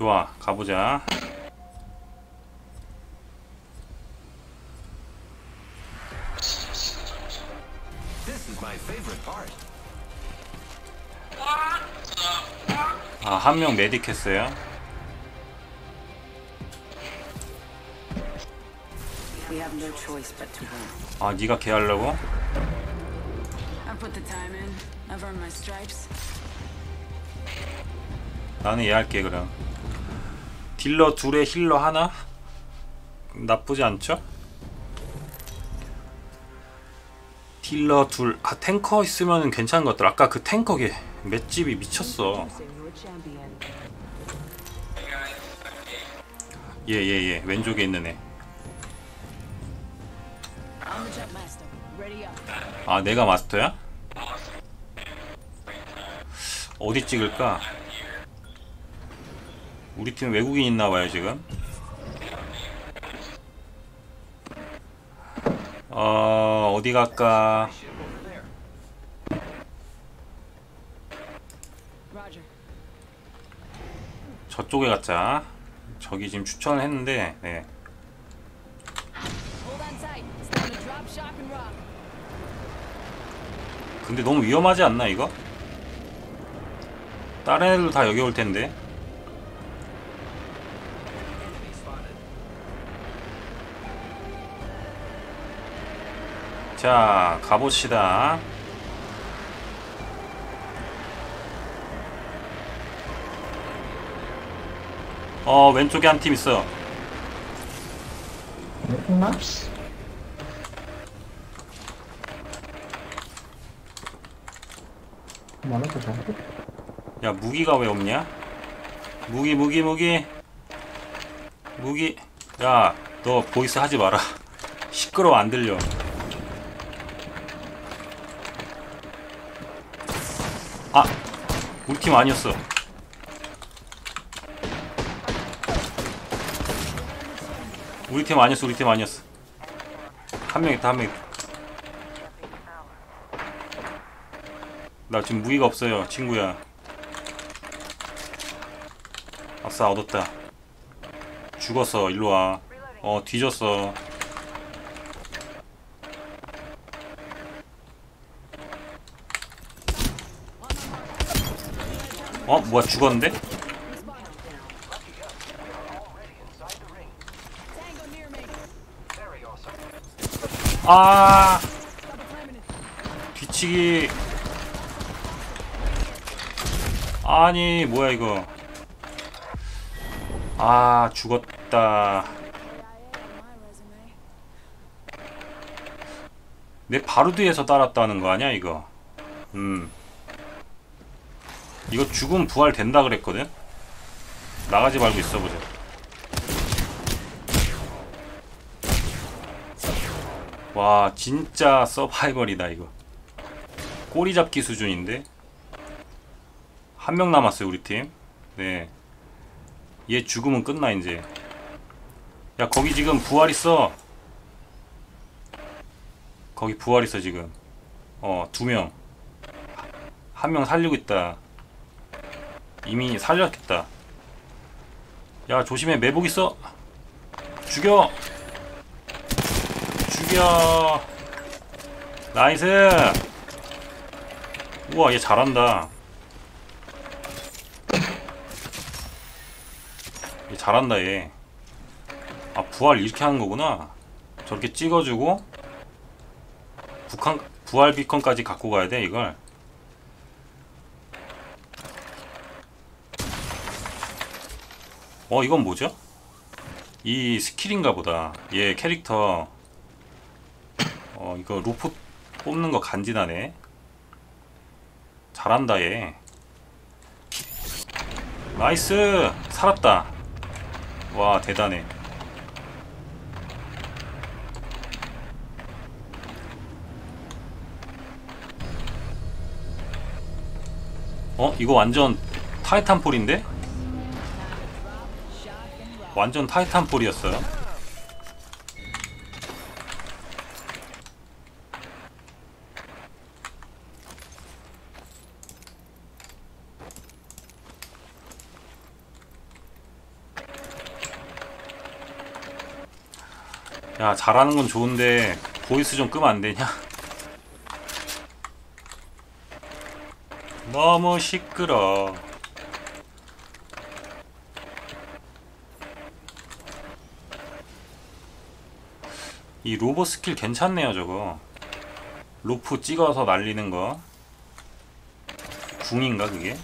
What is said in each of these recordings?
좋아 가보자 This is my favorite part. 아한 명 메딕 했어요 We have no choice but to win. 아 니가 개 하려고? I've put the time in. I've earned my stripes. 나는 얘 할게 그럼 딜러 둘에 힐러 하나? 나쁘지 않죠? 딜러 둘, 아 탱커 있으면 괜찮은 것 같더라 아까 그 탱커게 맷집이 미쳤어 얘얘얘 왼쪽에 있는 애. 아 내가 마스터야? 어디 찍을까? 우리 팀 외국인 있나봐요 지금 어 어디 갈까. 저쪽에 가자 저기 지금 추천을 했는데 네. 근데 너무 위험하지 않나 이거? 다른 애들도 다 여기 올 텐데 자 가봅시다. 어 왼쪽에 한 팀 있어 야 무기가 왜 없냐? 무기 무기 무기. 무기. 야 너 보이스 하지 마라. 시끄러워 안 들려 우리 팀 아니었어. 우리 팀 아니었어 우리 팀 아니었어. 한 명 있다 한 명 있다. 나 지금 무기가 없어요 친구야. 아싸 얻었다. 죽었어 일로와. 어 뒤졌어 어 뭐야 죽었는데? 아. 뒤치기 아니 뭐야 이거 아 죽었다. 내 바로 뒤에서 따랐다는 거 아니야 이거 음 이거 죽으면 부활 된다 그랬거든? 나가지 말고 있어보자. 와 진짜 서바이벌이다 이거. 꼬리 잡기 수준인데? 한 명 남았어요 우리 팀네얘 죽으면 끝나 이제. 야 거기 지금 부활 있어. 거기 부활 있어 지금. 어 두 명. 한 명 살리고 있다 이미 살렸겠다. 야 조심해. 매복 있어. 죽여. 죽여. 나이스. 우와 얘 잘한다. 얘 잘한다 얘 아 부활 이렇게 하는 거구나. 저렇게 찍어주고 북한 부활 비컨까지 갖고 가야 돼 이걸 어 이건 뭐죠? 이 스킬인가 보다. 얘 캐릭터. 어 이거 루프 뽑는 거 간지나네. 잘한다 얘. 나이스! 살았다. 와 대단해. 어 이거 완전 타이탄폴인데? 완전 타이탄 폴이었어요. 야 잘하는 건 좋은데 보이스 좀 끄면 안 되냐? 너무 시끄러워. 이 로보 스킬 괜찮네요 저거. 로프 찍어서 날리는 거. 궁인가 그게?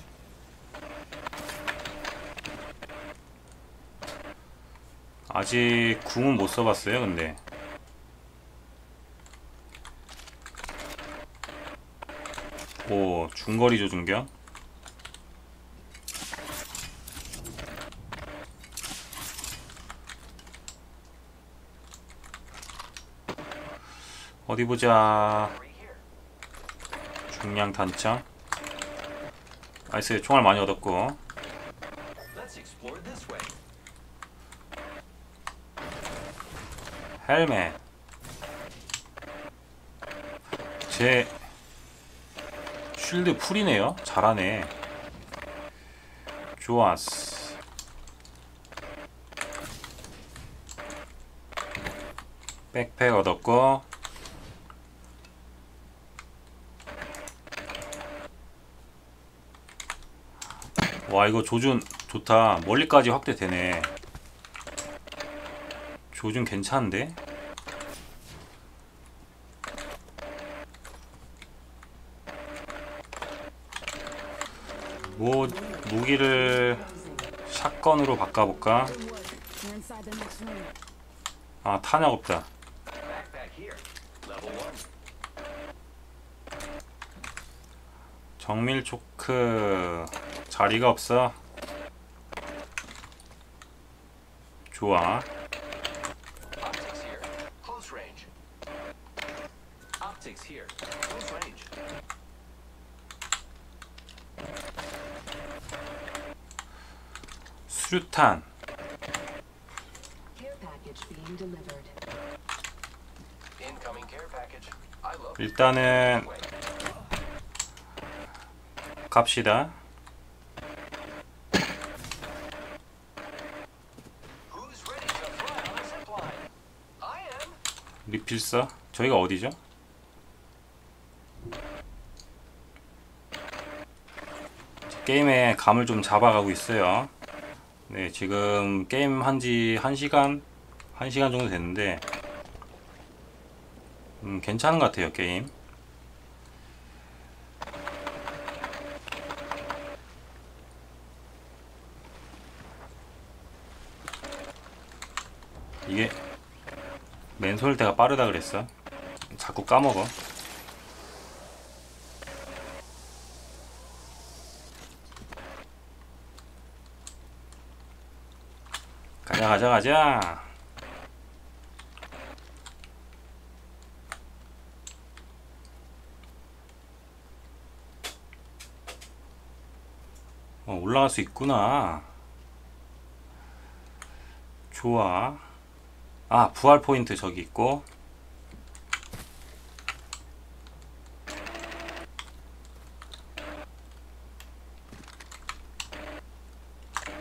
아직 궁은 못 써봤어요 근데 오 중거리 조준경 어디 보자. 중량 단창 나이스 총알 많이 얻었고. 헬멧. 제 쉴드 풀이네요. 잘하네. 좋았어. 백팩 얻었고 와 이거 조준 좋다 멀리까지 확대되네 조준 괜찮은데? 뭐 무기를 샷건으로 바꿔볼까? 아 탄약 없다. 정밀 초크 자리가 없어. 좋아. Optics here. Close range. Optics here. Close range. 수류탄. Care package being delivered. Incoming care package. I love 일단은. 갑시다. 리필서. 저희가 어디죠? 게임에 감을 좀 잡아가고 있어요. 네, 지금 게임 한지 1시간? 1시간 정도 됐는데, 음, 괜찮은 것 같아요, 게임. 이게 때가 빠르다 그랬어. 자꾸 까먹어. 가자 가자 가자. 어, 올라갈 수 있구나. 좋아. 아, 부활 포인트 저기 있고.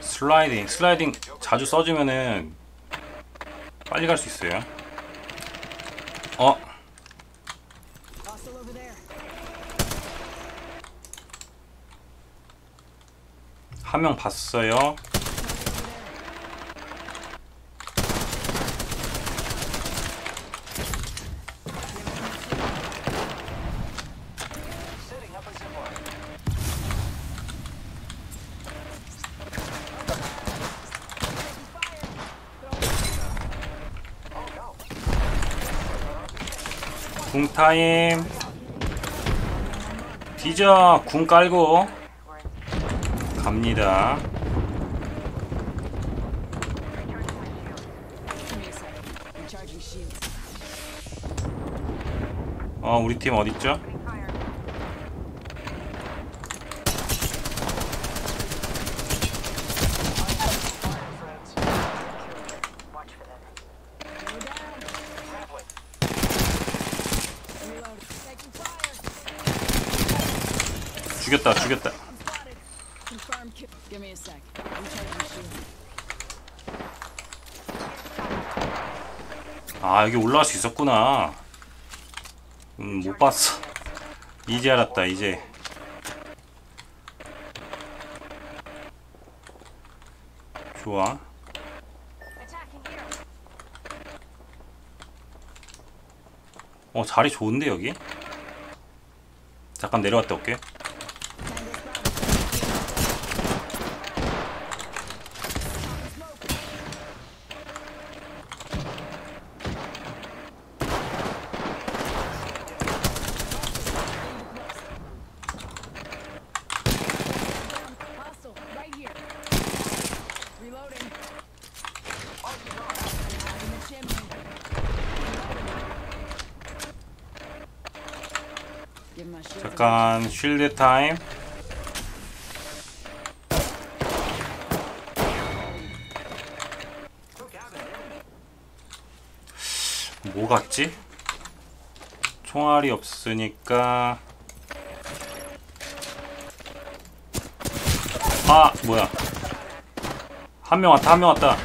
슬라이딩, 슬라이딩 자주 써주면은 빨리 갈 수 있어요. 어. 한 명 봤어요. 궁 타임. 뒤져, 궁 깔고. 갑니다. 어, 우리 팀 어딨죠? 죽였다, 죽였다. 아 여기 올라갈 수 있었구나 음 못 봤어 이제 알았다 이제 좋아. 어 자리 좋은데 여기 잠깐 내려갔다 올게 잠깐 쉴드 타임. 뭐 같지? 총알이 없으니까. 아 뭐야? 한 명 왔다 한 명 왔다.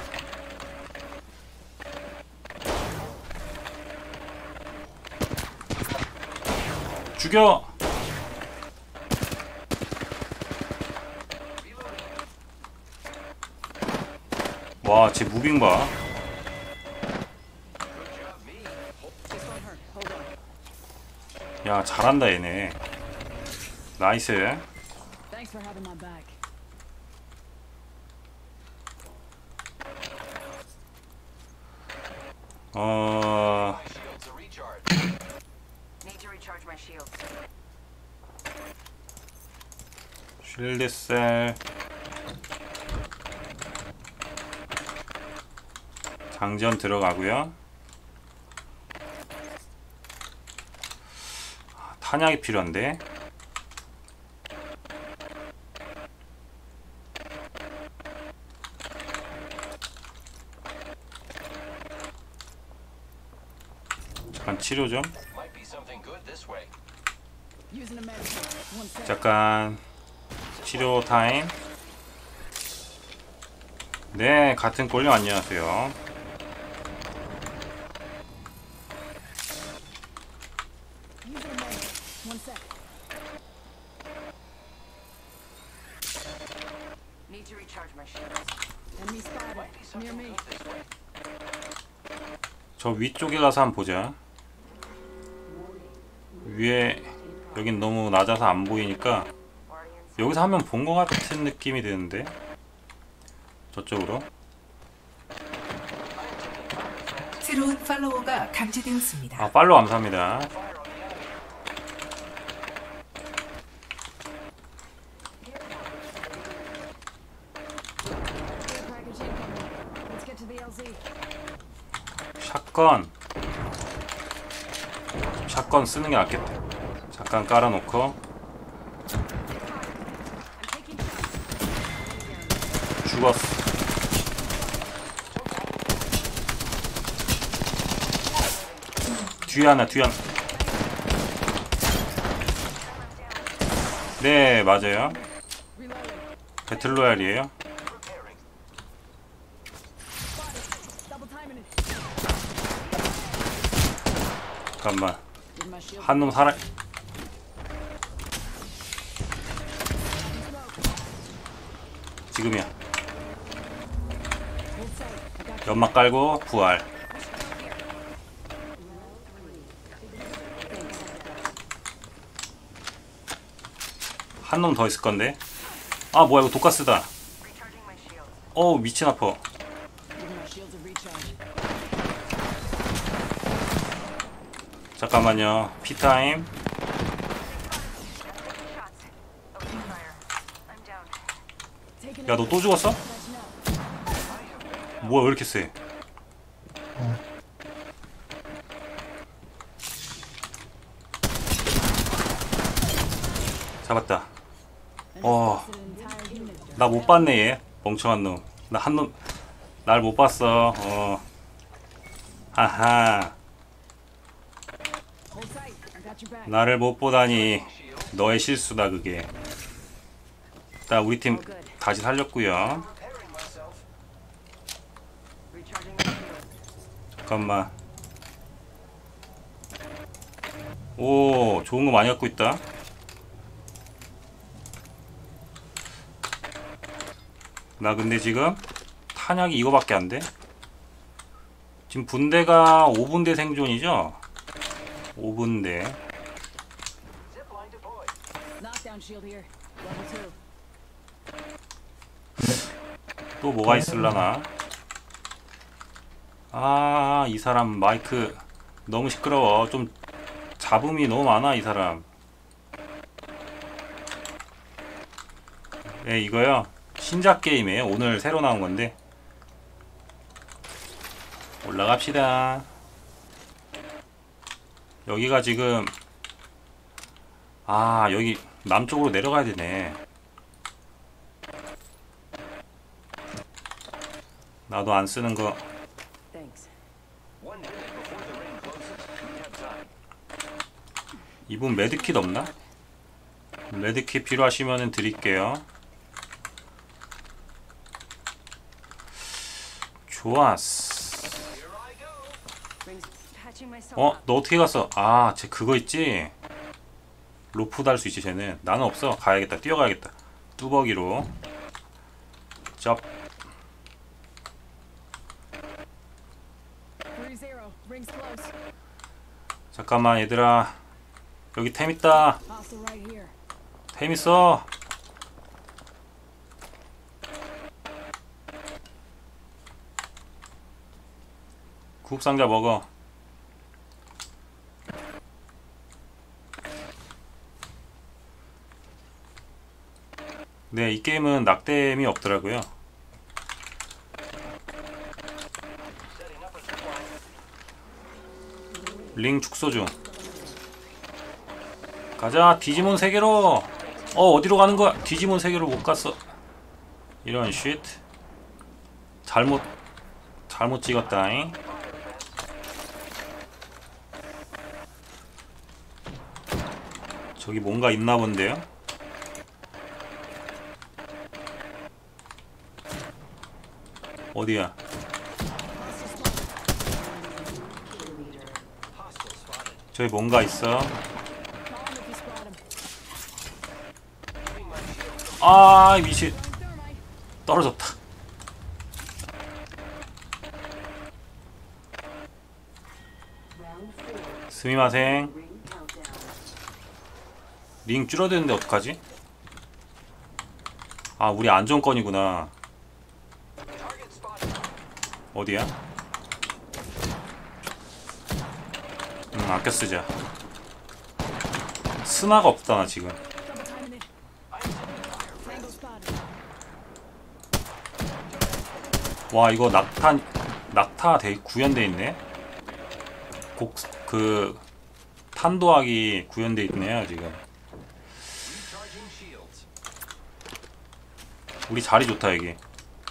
죽여 와, 쟤 무빙 봐. 야, 잘한다 얘네. 나이스. 장전 들어가고요. 아, 탄약이 필요한데. 잠깐 치료 좀. Might be something good this way. Using a medicine. One sec. 잠깐 치료 타임. 네, 같은 꼴령 안녕하세요. 위쪽에 가서 한번 보자. 위에 여긴 너무 낮아서 안 보이니까. 여기서 하면 본 것 같은 느낌이 드는데 저쪽으로 새로운 팔로워가 감지되었습니다. 아 팔로 감사합니다. 샷건 샷건 쓰는 게 낫겠다. 잠깐 깔아놓고. 죽었어. 뒤에 하나, 뒤에 하나. 네, 맞아요. 배틀로얄이에요. 잠깐만. 한 놈 살아. 지금이야. 연막 깔고 부활. 한 놈 더 있을 건데. 아 뭐야 이거 독가스다. Recharging my shields. 어 미친 아파. 잠깐만요. 피타임. 야 너 또 죽었어? 뭐야 왜 이렇게 세? 잡았다. 어. 나 못 봤네 얘 멍청한 놈. 나 한 놈 날 못 봤어. 어. 하하. 나를 못 보다니 너의 실수다 그게. 나 우리 팀 다시 shields. 잠깐만. 오 좋은 거 많이 갖고 있다 나 근데 지금 탄약이 이거밖에 안 돼? 지금 분대가 5분대 생존이죠? 5분대 shield here. Level 2. 또 뭐가 있을라나? 아, 이 사람 마이크 너무 시끄러워. 좀 잡음이 너무 많아, 이 사람. 네, 이거요. 신작 게임이에요. 오늘 새로 나온 건데. 올라갑시다. 여기가 지금 아, 여기 남쪽으로 내려가야 되네. 나도 안 쓰는 거. 이분 매드킷 없나? 매드킷 필요하시면 드릴게요. 좋았어. 어. 너 어떻게 갔어? 아, 쟤 그거 있지? 로프 달 수 있지, 쟤는. 나는 없어. 가야겠다. 뛰어가야겠다. 뚜벅이로. 쩝. 3-0. Rings close. 잠깐만, 얘들아. 여기 템 있다. 템 있어. 구급상자 먹어. 네, 이 게임은 낙뎀이 없더라고요. 링 축소 중. 가자, 디지몬 세계로. 어, 어디로 가는 거야? 디지몬 세계로 못 갔어. 이런 쉿. 잘못 잘못 찍었다잉. 저기 뭔가 있나 본데요? 어디야? 저기 뭔가 있어. 아, 이 미친. 떨어졌다. 스미마생. 링 줄어드는데 어떡하지? 아 우리 spotted. 어디야? 음 아껴 쓰자 스나가 없다 나 지금. 와 이거 낙타 낙타 대 구현돼 있네 곡 그 탄도하기 구현돼 있네요 지금. 우리 자리 좋다 여기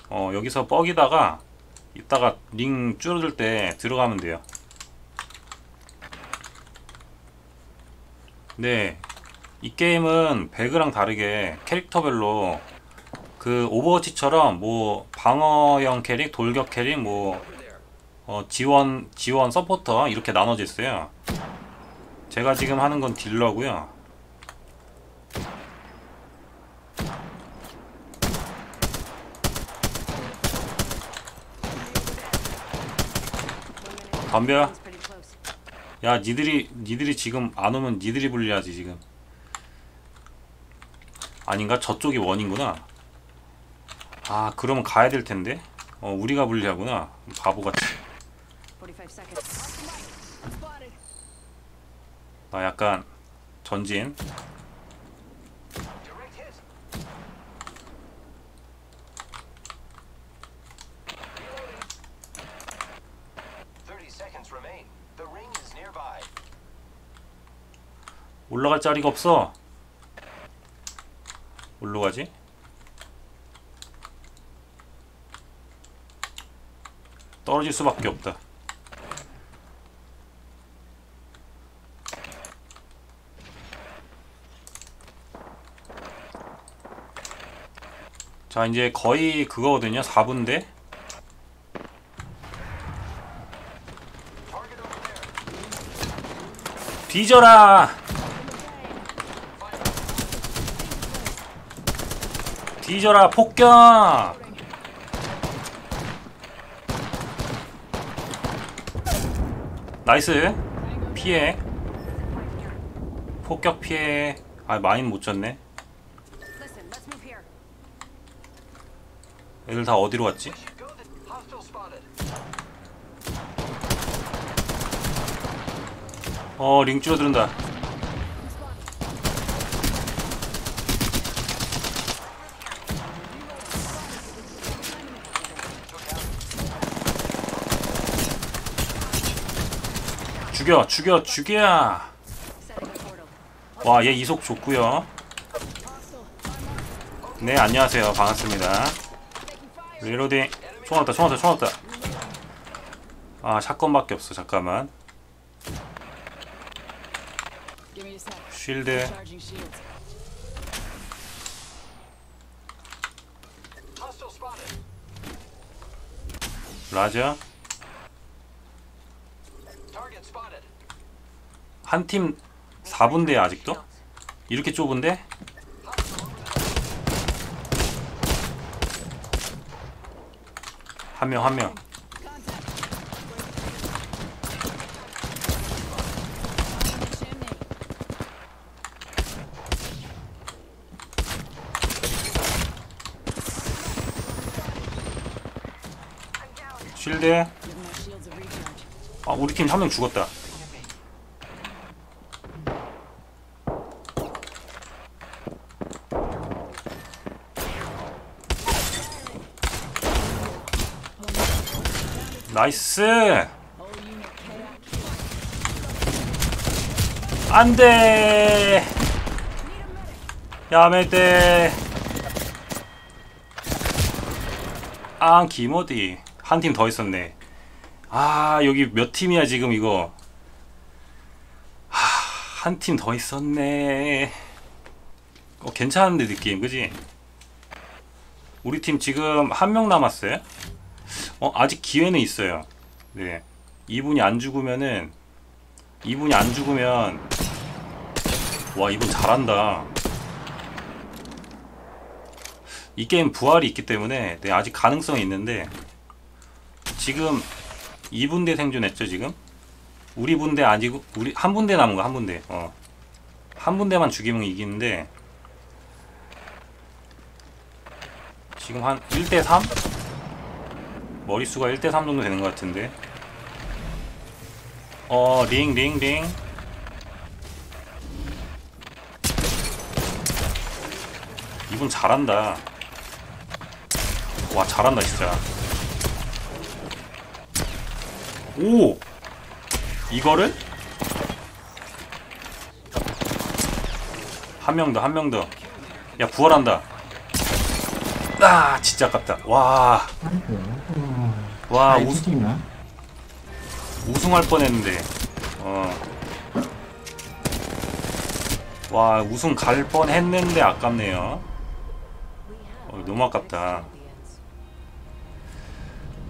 어 여기서 뻑이다가 이따가 링 줄어들 때 들어가면 돼요 네, 이 게임은 배그랑 다르게 캐릭터별로 그 오버워치처럼 뭐 방어형 캐릭, 돌격 캐릭, 뭐. 어, 지원 지원 서포터 이렇게 나눠져 있어요. 제가 지금 하는 건 딜러고요. Close. 야, 니들이 니들이 지금 안 오면 니들이 불리하지 지금. 아닌가? 저쪽이 원인구나. 아, 그러면 가야 될 텐데. 어, 우리가 불리하구나. 바보같이. 45 seconds. Spotted. 나 약간 전진. 올라갈 자리가 없어. 올로 가지? 떨어질 수밖에 없다. 자, 이제 거의 그거거든요. 4분대. Target over there. 뒤져라 뒤져라 폭격 나이스 피해 폭격 피해 아 많이 못 졌네. 애들 다 어디로 갔지? 어 링 줄어든다 죽여 죽여 죽여. 와 얘 이속 좋구요 네 안녕하세요 반갑습니다 리로딩 총 왔다 총 왔다 총 왔다 아 샷건밖에 없어 잠깐만. 쉴드 spotted. 한 팀 4분대 아직도? 이렇게 좁은데? 한 명 한 명. 쉴드 아 우리 팀 한 명 죽었다. 나이스. 안돼! 야매대 아 기모디. 한 팀 더 있었네 아 여기 몇 팀이야 지금 이거? 한 팀 더 있었네. 어 괜찮은데 느낌 그지? 우리 팀 지금 한 명 남았어요? 어 아직 기회는 있어요. 네. 이분이 안 죽으면은 이분이 안 죽으면 와 이분 잘한다. 이 게임 부활이 있기 때문에 네, 아직 가능성이 있는데 지금 2분대 생존했죠 지금 우리 분대 아니고 우리 한 분대 남은 거 한 분대 어 한 분대만 죽이면 이기는데 지금 한 1대 3 머릿수가 1대 3 정도 되는 것 같은데 어, 링, 링, 링. 이분 잘한다. 와, 잘한다, 진짜. 오! 이거를? 한 명 더, 한 명 더. 야, 부활한다. 아, 진짜 아깝다. 와. 와, 아이 우승? 우승할 뻔했는데 어. 와 우승 갈 뻔했는데 아깝네요 어, 너무 아깝다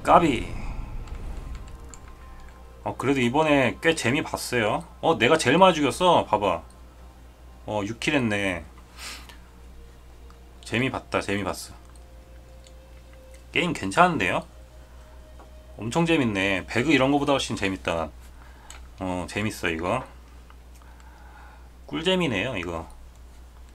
까비 어 그래도 이번에 꽤 재미 봤어요 어 내가 제일 많이 죽였어 봐봐 어 6킬 했네 재미 봤다 재미 봤어 게임 괜찮은데요? 엄청 재밌네. 배그 이런 거보다 훨씬 재밌다. 어, 재밌어 이거. 꿀잼이네요, 이거.